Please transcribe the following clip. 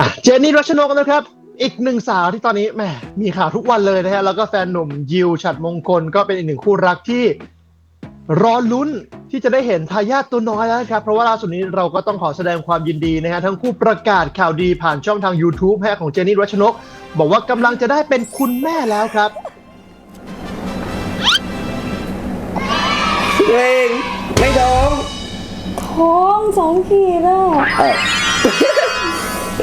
อะเจนนี่รัชนกนะครับ อีกหนึ่งสาวที่ตอนนี้แหมมีข่าวทุกวันเลยนะฮะแล้วก็แฟนหนุ่มยิวฉัดมงคลก็เป็นอีกหนึ่งคู่รักที่รอลุ้นที่จะได้เห็นทายาทตัวน้อยแล้วนะครับ เพราะว่าล่าสุดนี้เราก็ต้องขอแสดงความยินดีนะฮะทั้งคู่ประกาศข่าวดีผ่านช่องทาง YouTube ฮะของเจนนี่รัชนก บอกว่ากำลังจะได้เป็นคุณแม่แล้วครับตัวเองไม่ท้องท้องสองขีดอะ